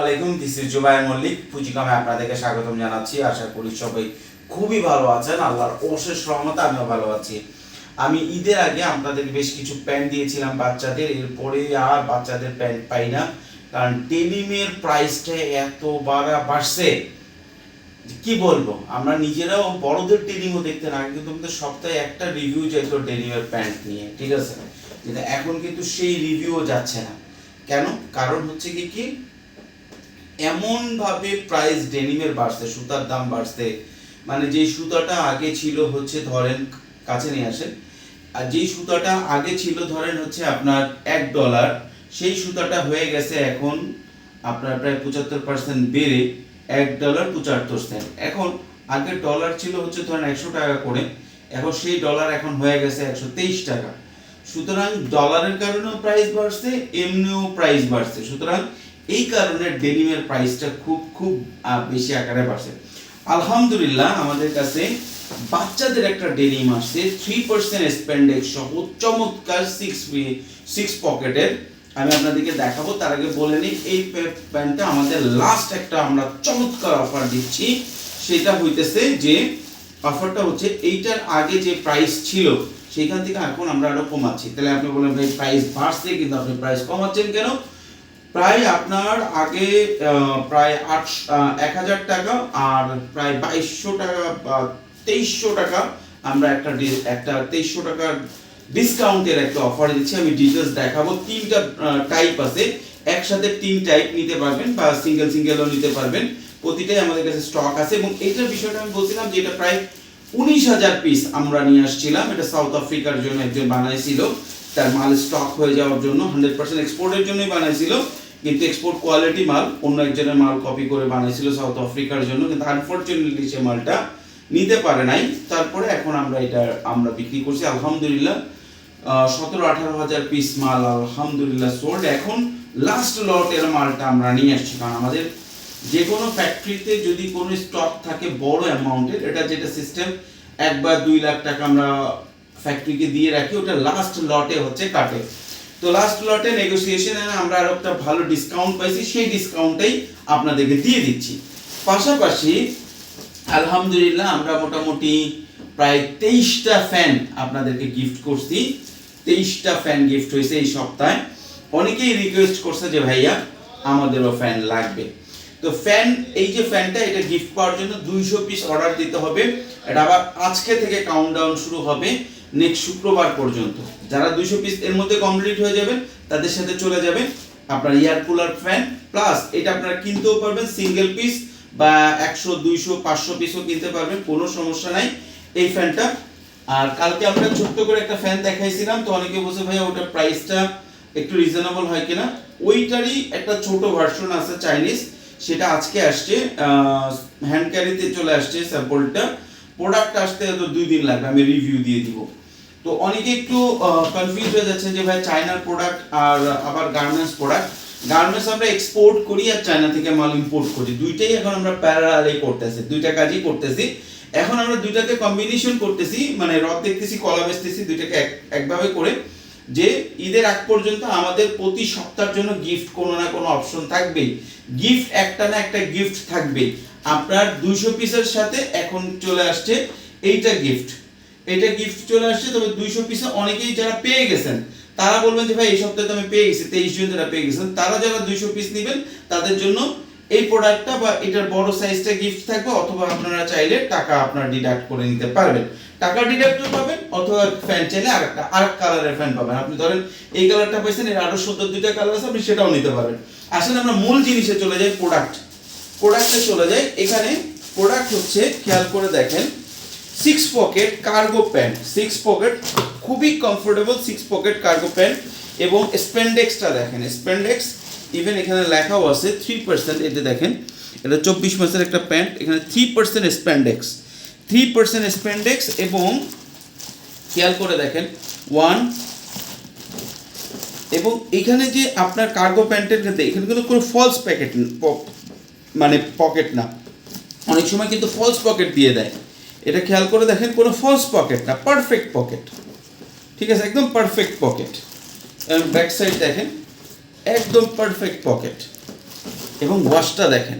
আলাইকুম this is Zubair Mallick, পুঁজিকামে আপনাদেরকে স্বাগতম জানাচ্ছি। আশা করি সবাই খুবই ভালো আছেন, আল্লাহর অশেষ রহমতে আমিও ভালো আছি। আমি ঈদের আগে আপনাদের বেশ কিছু প্যান্ট দিয়েছিলাম বাচ্চাদের, এরপরে আর বাচ্চাদের প্যান্ট পাই না, কারণ ডেনিমের প্রাইসটা এত বাড়া বাড়ছে। কি বলব, আমরা নিজেরাও বড়দের ডেনিমও দেখতে না, কিন্তু আমাদের সপ্তাহে একটা রিভিউ যেত ডেনিমের প্যান্ট নিয়ে, ঠিক আছে? কিন্তু এখন কিন্তু সেই রিভিউও যাচ্ছে না। কেন? কারণ হচ্ছে কি কি এমন ভাবে প্রাইস ডেনিমের বাড়ছে, সুতার দাম বাড়ছে। মানে যে সুতাটা আগে ছিল হচ্ছে ধরেন, কাছে নিয়ে আসেন, আর যেই সুতাটা আগে ছিল ধরেন হচ্ছে আপনার এক ডলার সেই সুতাটা হয়ে গেছে এখন আপনার প্রায় পঁচাত্তর পার্সেন্ট বেড়ে এক ডলার পঁচাত্তর সেন্ট এখন আগে ডলার ছিল হচ্ছে ধরেন একশো টাকা করে, এখন সেই ডলার এখন হয়ে গেছে একশো তেইশ টাকা। সুতরাং ডলারের কারণেও প্রাইস বাড়ছে, এমনিও প্রাইস বাড়ছে। সুতরাং এই কারণে ডেনিমের প্রাইসটা খুব খুব বেশি আকারে বাড়ছে। আলহামদুলিল্লাহ, আমাদের কাছে বাচ্চাদের একটা ডেনিম আসছে থ্রি পার্সেন্ট স্পেন্ডেক্স সহ চমৎকার সিক্স সিক্স পকেটের আমি আপনাদেরকে দেখাবো, তার আগে বলে নিই, এই প্যান্টটা আমাদের লাস্ট একটা আমরা চমৎকার অফার দিচ্ছি। সেটা হইতেছে যে অফারটা হচ্ছে, এইটার আগে যে প্রাইস ছিল সেখান থেকে এখন আমরা আরও কমাচ্ছি। তাহলে আপনি বলেন ভাই প্রাইস বাড়ছে, কিন্তু আপনি প্রাইস কমাচ্ছেন কেন? প্রায় আপনার আগে প্রায় আট এক হাজার টাকা আর প্রায় বাইশশো টাকা বা তেইশশো টাকা আমরা একটা একটা তেইশশো টাকার ডিসকাউন্টের একটা অফার দিচ্ছি। আমি ডিটেলস দেখাবো। তিনটা টাইপ আছে। একসাথে তিন টাইপ নিতে পারবেন বা সিঙ্গেল সিঙ্গেলও নিতে পারবেন। প্রতিটাই আমাদের কাছে স্টক আছে এবং এইটার বিষয়টা আমি বলছিলাম যে এটা প্রায় উনিশ হাজার পিস আমরা নিয়ে আসছিলাম। এটা সাউথ আফ্রিকার জন্য একজন বানাইছিল। তার মাল স্টক হয়ে যাওয়ার জন্য হান্ড্রেড পার্সেন্ট এক্সপোর্টের জন্যই বানাইছিল। কিন্তু এক্সপোর্ট কোয়ালিটি মাল, অন্য একজনের মাল কপি করে বানাইছিল সাউথ আফ্রিকার জন্য, কিন্তু আনফর্চুনেটলি সে মালটা নিতে পারে নাই। তারপরে এখন আমরা এটা, আমরা বিক্রি করছি, আলহামদুলিল্লাহ। সতেরো, আঠারো হাজার পিস মাল আলহামদুলিল্লাহ সোল্ড এখন লাস্ট লটের মালটা আমরা নিয়ে আসছি, কারণ আমাদের যে কোনো ফ্যাক্টরিতে যদি কোনো স্টক থাকে বড় অ্যামাউন্টের এটা যেটা সিস্টেম এক বা দুই লাখ টাকা আমরা ফ্যাক্টরিকে দিয়ে রাখি, ওটা লাস্ট লটে হচ্ছে কাটে। তো লাস্ট লটে নেগোসিয়েশনে আমরা আরও একটা ভালো ডিসকাউন্ট পাইছি, সেই ডিসকাউন্টটাই আপনাদেরকে দিয়ে দিচ্ছি। পাশাপাশি, আলহামদুলিল্লাহ আমরা মোটামুটি প্রায় তেইশটা ফ্যান আপনাদেরকে গিফট করছি। তেইশটা ফ্যান গিফট হয়েছে এই সপ্তাহে। অনেকেই রিকোয়েস্ট করছে যে, ভাইয়া, আমাদেরও ফ্যান লাগবে। তো ফ্যান এই যে ফ্যানটা এটা গিফট পাওয়ার জন্য দুইশো পিস অর্ডার দিতে হবে। এটা আবার আজকে থেকে কাউন্টডাউন শুরু হবে। নেক্সট শুক্রবার পর্যন্ত। যারা দুইশো পিস এর মধ্যে কমপ্লিট হয়ে যাবে, তাদের সাথে চলে যাবে আপনার এয়ার কুলার ফ্যান প্লাস এটা আপনারা কিনতেও পারবেন সিঙ্গেল পিস বা একশো, দুইশো, পাঁচশো পিসও কিনতে পারবেন, কোনো সমস্যা নাই এই ফ্যানটা আর কালকে আমরা ছোট্ট করে একটা ফ্যান দেখাইছিলাম, তো অনেকে বলছে, ভাইয়া ওটার প্রাইসটা একটু রিজনেবল হয় কিনা? ওইটারই একটা ছোট ভার্সন আছে চাইনিজ সেটা আজকে আসছে হ্যান্ড ক্যারিতে চলে আসছে স্যাম্পলটা প্রোডাক্ট আসতে হয়তো দুই দিন লাগবে, আমি রিভিউ দিয়ে দিব। তো অনেকে একটু কনফিউজ হয়ে যাচ্ছে যে ভাই চায়নার প্রোডাক্ট আর আবার গার্মেন্টস প্রোডাক্ট গার্মেন্টস আমরা এক্সপোর্ট করি আর চায়না থেকে মাল ইম্পোর্ট করি। দুইটাই এখন আমরা প্যারালে করতেছি, দুইটা কাজই করতেছি। এখন আমরা দুইটাকে কম্বিনেশন করতেছি মানে রথ দেখতেছি, কলা বেচতেছি, দুইটাকে এক, একভাবে করে। যে ঈদের আগ পর্যন্ত আমাদের প্রতি সপ্তাহের জন্য গিফট কোনো না কোনো অপশন থাকবেই। গিফট একটা না একটা গিফট থাকবেই। আপনার দুইশো পিসের সাথে এখন চলে আসছে এইটা গিফট এটা গিফট চলে আসছে, তবে দুইশো পিসে অনেকেই যারা পেয়ে গেছেন, তারা বলবেন যে ভাই, এই সপ্তাহে তো আমি পেয়ে গেছি, তেইশ জন যারা পেয়ে গেছেন, তারা যারা দুইশো পিস নেবেন, তাদের জন্য এই প্রোডাক্টটা বা এটার বড় সাইজটা গিফট থাকবে অথবা আপনারা চাইলে টাকা আপনার ডিডাক্ট করে নিতে পারবেন। টাকা ডিডাক্টও পাবেন অথবা ফ্যান চাইলে আরেকটা, আরেক কালারের ফ্যান পাবেন। আপনি ধরেন এই কালারটা পাইছেন, এর আরও সত্তর দুইটা কালার আছে, আপনি সেটাও নিতে পারবেন। আসলে আমরা মূল জিনিসে চলে যাই প্রোডাক্ট প্রোডাক্টে চলে যাই। এখানে প্রোডাক্ট হচ্ছে, খেয়াল করে দেখেন six pocket cargo pant six pocket খুবই comfortable six pocket cargo pant এবং স্পেন্ডেক্সটা দেখেন। স্পেন্ডেক্স ইভেন এখানে লেখাও আছে থ্রি পার্সেন্ট এতে দেখেন, এটা চব্বিশ মাসের একটা প্যান্ট, এখানে three percent spandex three percent spandex এবং খেয়াল করে দেখেন ওয়ান এবং এখানে যে আপনার কার্গো প্যান্টের ক্ষেত্রে, এখানে কিন্তু কোনো ফলস প্যাকেট মানে পকেট না। অনেক সময় কিন্তু ফলস পকেট দিয়ে দেয়। এটা খেয়াল করে দেখেন, কোনো ফলস পকেট না পারফেক্ট পকেট ঠিক আছে, একদম পারফেক্ট পকেট ব্যাক সাইড দেখেন একদম পারফেক্ট পকেট এবং ওয়াশটা দেখেন।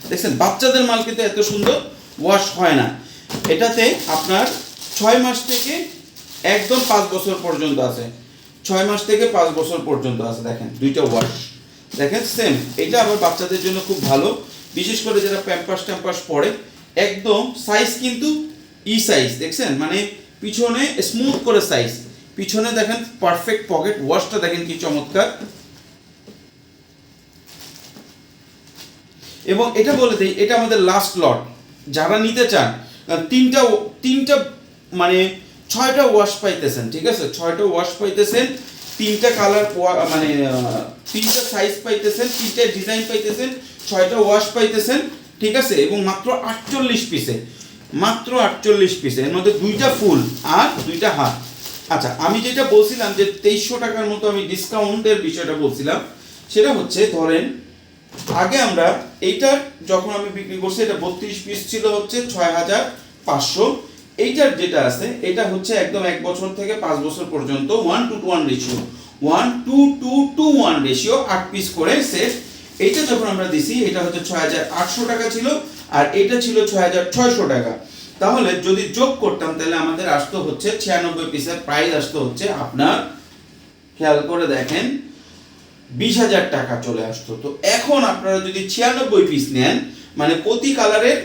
দেখছেন, বাচ্চাদের মাল কিন্তু এত সুন্দর ওয়াশ হয় না। এটাতে আপনার ছয় মাস থেকে একদম পাঁচ বছর পর্যন্ত আছে। ছয় মাস থেকে পাঁচ বছর পর্যন্ত আছে, দেখেন, দুইটা ওয়াশ দেখেন সেম এটা আবার বাচ্চাদের জন্য খুব ভালো। বিশেষ করে যারা প্যাম্পাস ট্যাম্পাস পরে, একদম সাইজ কিন্তু ই সাইজ দেখছেন? মানে পিছনে স্মুথ করে সাইজ পিছনে দেখেন পারফেক্ট পকেট ওয়াশটা দেখেন কি চমৎকার। এবং এটা বলে দিই, এটা আমাদের লাস্ট লট যারা নিতে চান তিনটা তিনটা মানে ছয়টা ওয়াশ পাইতেছেন, ঠিক আছে? ছয়টা ওয়াশ পাইতেছেন, তিনটা কালার মানে তিনটা সাইজ পাইতেছেন, তিনটা ডিজাইন পাইতেছেন, ছয়টা ওয়াশ পাইতেছেন, ঠিক আছে? এবং মাত্র আটচল্লিশ পিসে মাত্র আটচল্লিশ পিসে এর মধ্যে দুইটা ফুল আর দুইটা হাত। আচ্ছা আমি যেটা বলছিলাম যে তেইশশো টাকার মতো আমি ডিসকাউন্টের বিষয়টা বলছিলাম, সেটা হচ্ছে, ধরেন আগে আমরা এইটার যখন আমি বিক্রি করছি, এটা বত্রিশ পিস ছিল হচ্ছে ছয় হাজার পাঁচশো। এইটার যেটা আছে, এটা হচ্ছে একদম এক বছর থেকে পাঁচ বছর পর্যন্ত one two two one ratio one two two two one ratio আট পিস করে সেট এইটা যখন আমরা দিছি, এটা হচ্ছে ছয় হাজার আটশো টাকা ছিল, আর এটা ছিল ছয় হাজার ছয়শো টাকা। তাহলে যদি যোগ করতাম, তাহলে আমাদের আসতো হচ্ছে ছিয়ানব্বই পিসের প্রাইস আসতো হচ্ছে আপনার, খেয়াল করে দেখেন বিশ হাজার টাকা চলে আসতো। তো এখন আপনারা যদি ছিয়ানব্বই পিস নেন মানে প্রতি কালারের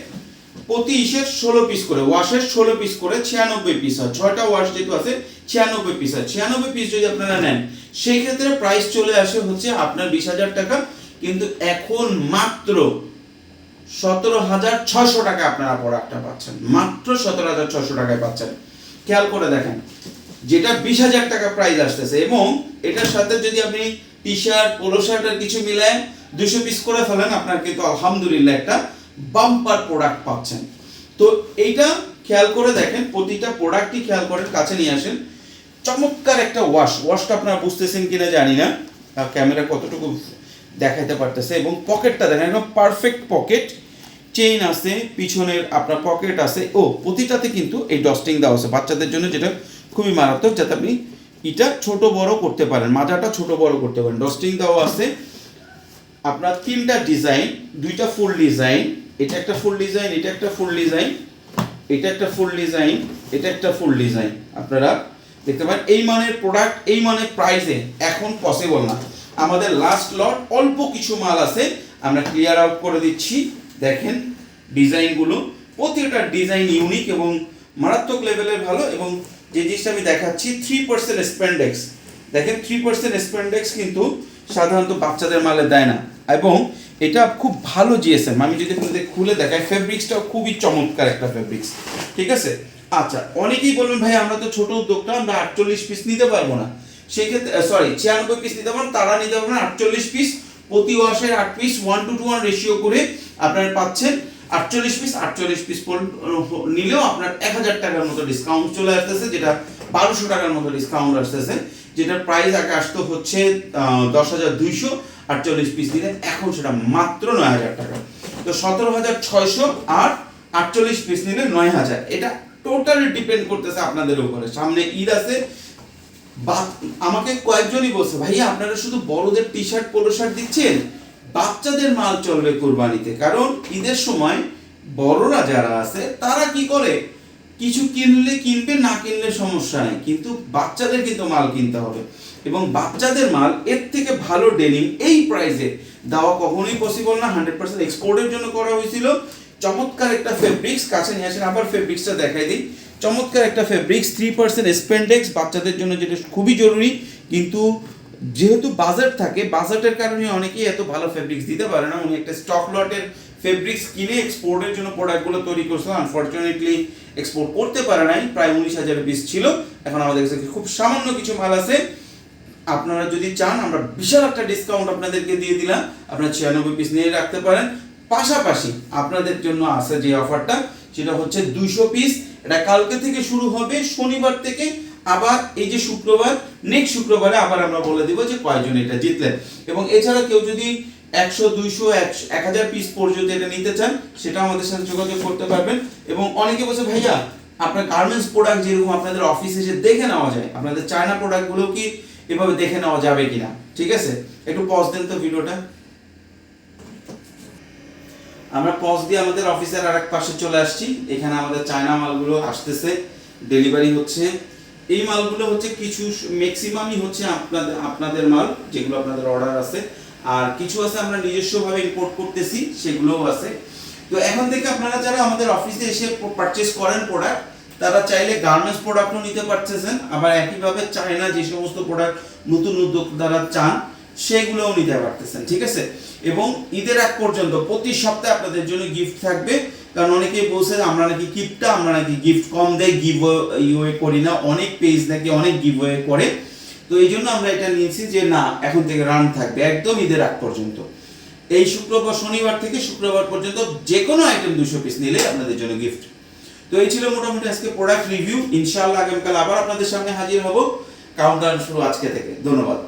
প্রতি ইসের ষোলো পিস করে ওয়াশের ষোলো পিস করে ছিয়ানব্বই পিস হয়। ছয়টা ওয়াশ যেহেতু আছে, ছিয়ানব্বই পিস হয়। ছিয়ানব্বই পিস যদি আপনারা নেন, সেই ক্ষেত্রে প্রাইস চলে আসে হচ্ছে আপনার বিশ হাজার টাকা। কিন্তু এখন মাত্র সতেরো হাজার ছশো টাকা আপনারা প্রোডাক্টটা পাচ্ছেন। মাত্র সতেরো হাজার ছশো টাকায় পাচ্ছেন। খেয়াল করে দেখেন, যেটা বিশ হাজার টাকা প্রাইস আসতেছে এবং এটার সাথে যদি আপনি টি শার্ট পোলো শার্ট আর কিছু মিলায় দুশো পিস করে ফেলেন আপনার কিন্তু আলহামদুলিল্লাহ একটা বাম্পার প্রোডাক্ট পাচ্ছেন। তো এইটা খেয়াল করে দেখেন, প্রতিটা প্রোডাক্টই খেয়াল করেন, কাছে নিয়ে আসেন। চমৎকার একটা ওয়াশ ওয়াশটা আপনারা বুঝতেছেন কিনা জানি না। ক্যামেরা কতটুকু দেখাইতে পারতেছে এবং পকেটটা দেখেন, একদম পারফেক্ট পকেট চেইন আছে, পিছনের আপনার পকেট আছে। ও, প্রতিটাতে কিন্তু এই ডস্টিং দেওয়া আছে। বাচ্চাদের জন্য যেটা খুবই মারাত্মক, যাতে আপনি এটা ছোট বড় করতে পারেন, মাজাটা ছোট বড় করতে পারেন। ডস্টিং দেওয়া আছে। আপনার তিনটা ডিজাইন দুইটা ফুল ডিজাইন এটা একটা ফুল ডিজাইন এটা একটা ফুল ডিজাইন এটা একটা ফুল ডিজাইন এটা একটা ফুল ডিজাইন আপনারা দেখতে পারেন, এই মানের প্রোডাক্ট এই মানের প্রাইসে এখন পসিবল না। আমাদের লাস্ট লট অল্প কিছু মাল আছে। আমরা ক্লিয়ার আউট করে দিচ্ছি। দেখেন ডিজাইনগুলো প্রতিটা ডিজাইন ইউনিক এবং মারাত্মক লেভেলের ভালো এবং যে জিনিসটা আমি দেখাচ্ছি থ্রি পার্সেন্ট স্প্যান্ডেক্স দেখেন থ্রি পার্সেন্ট স্প্যান্ডেক্স কিন্তু সাধারণত বাচ্চাদের মালে দেয় না। এবং এটা খুব ভালো জিএসএম আমি যদি আপনাদের খুলে দেখাই ফেব্রিক্সটাও খুবই চমৎকার একটা ফেব্রিক্স ঠিক আছে? আচ্ছা অনেকেই বলবেন, ভাই, আমরা তো ছোট উদ্যোগটা আমরা আটচল্লিশ পিস নিতে পারব না। সেই ক্ষেত্রে সরি ছিয়ানব্বই পিস নিতে পারেন তারা নিতে পারবেন আটচল্লিশ পিস প্রতি ওয়াশের আট piece one two two one ratio করে আপনারা পাচ্ছেন। আটচল্লিশ পিস আটচল্লিশ পিস নিলেও আপনার এক হাজার টাকার মতো ডিসকাউন্ট চলে আসতেছে, যেটা বারোশো টাকার মতো ডিসকাউন্ট আসতেছে, যেটার প্রাইস আগে আসতো হচ্ছে দশ হাজার দুইশো, আটচল্লিশ পিস নিলে এখন সেটা মাত্র নয় হাজার টাকা। তো সতেরো হাজার ছয়শো আর আটচল্লিশ পিস নিলে নয় হাজার। এটা টোটালি ডিপেন্ড করতেছে আপনাদের উপরে। সামনে ঈদ আছে বা আমাকে কয়েকজনই বলছে, ভাইয়া, আপনারা শুধু বড়দের টি শার্ট পোলো শার্ট দিচ্ছেন? বাচ্চাদের মাল চলবে কোরবানিতে। কারণ ঈদের সময় বড়রা যারা আছে, তারা কি করে? কিছু কিনলে কিনবে, না কিনলে সমস্যা নেই। কিন্তু বাচ্চাদের কিন্তু মাল কিনতে হবে। এবং বাচ্চাদের মাল, এর থেকে ভালো ডেনিম এই প্রাইসে দেওয়া কখনোই পসিবল না। হান্ড্রেড পার্সেন্ট এক্সপোর্টের জন্য করা হয়েছিল। চমৎকার একটা ফেব্রিক্স কাছে নিয়ে আসেন, আবার ফেব্রিক্সটা দেখাই দিই। চমৎকার একটা ফেব্রিক্স থ্রি পার্সেন্ট স্পেন্ডেক্স বাচ্চাদের জন্য যেটা খুবই জরুরি। কিন্তু যেহেতু বাজেট থাকে, বাজেটের কারণে অনেকেই এত ভালো ফেব্রিক্স দিতে পারে না। উনি একটা স্টক লটের ফেব্রিক্স কিনে এক্সপোর্টের জন্য প্রোডাক্টগুলো তৈরি করছিল। আনফর্চুনেটলি এক্সপোর্ট করতে পারে নাই। প্রায় উনিশ হাজার পিস ছিল। এখন আমাদের কাছে খুব সামান্য কিছু মাল আছে। আপনারা যদি চান, আমরা বিশাল একটা ডিসকাউন্ট আপনাদেরকে দিয়ে দিলাম। আপনারা ছিয়ানব্বই পিস নিয়ে রাখতে পারেন। পাশাপাশি আপনাদের জন্য আছে যে অফারটা সেটা হচ্ছে দুইশো পিস এটা কালকে থেকে শুরু হবে। শনিবার থেকে আবার এই যে শুক্রবার নেক্সট শুক্রবারে আবার আমরা বলে দিব যে কয়জন এটা জিতলেন। এবং এছাড়া কেউ যদি একশো, দুইশো, এক হাজার পিস পর্যন্ত এটা নিতে চান সেটা আমাদের সাথে যোগাযোগ করতে পারবেন। এবং অনেকে বলছে, ভাইয়া, আপনার গার্মেন্টস প্রোডাক্ট যেরকম আপনাদের অফিসে এসে দেখে নেওয়া যায়, আপনাদের চায়না প্রোডাক্টগুলো কি এভাবে দেখে নেওয়া যাবে কিনা? ঠিক আছে? একটু পজ দেন তো ভিডিওটা। আমরা পজ দিয়ে আমাদের অফিসের আর এক পাশে চলে আসছি। এখানে আমাদের চায়না মালগুলো আসতেছে। ডেলিভারি হচ্ছে এই মালগুলো হচ্ছে কিছু ম্যাক্সিমামই হচ্ছে আপনাদের আপনাদের মাল, যেগুলো আপনাদের অর্ডার আছে। আর কিছু আছে আমরা নিজস্বভাবে ইম্পোর্ট করতেছি, সেগুলোও আছে। তো এখন থেকে আপনারা যারা আমাদের অফিসে এসে পারচেস করেন প্রোডাক্ট তারা চাইলে গার্মেন্টস প্রোডাক্টও নিতে পারতেছেন। আবার একইভাবে চায়না যে সমস্ত প্রোডাক্ট নতুন উদ্যোক্তারা চান, সেগুলোও নিতে পারতেছেন, ঠিক আছে? এবং ঈদের এক পর্যন্ত প্রতি সপ্তাহে আপনাদের জন্য গিফট থাকবে কারণ অনেকেই বলছে আমরা নাকি গিফটটা আমরা নাকি গিফট কম দেয় গিভ ইউএ করি না, অনেক পেজ নাকি অনেক গিভ করে। তো এই জন্য আমরা এটা নিয়েছি যে না, এখন থেকে রান থাকবে, একদম ঈদের আগ পর্যন্ত। এই শুক্রবার শনিবার থেকে শুক্রবার পর্যন্ত যে কোনো আইটেম দুশো পিস নিলে আপনাদের জন্য গিফট তো এই ছিল মোটামুটি আজকে প্রোডাক্ট রিভিউ ইনশাআল্লাহ আগামীকাল আবার আপনাদের সামনে হাজির হব। কাউন্টার শুরু আজকে থেকে। ধন্যবাদ।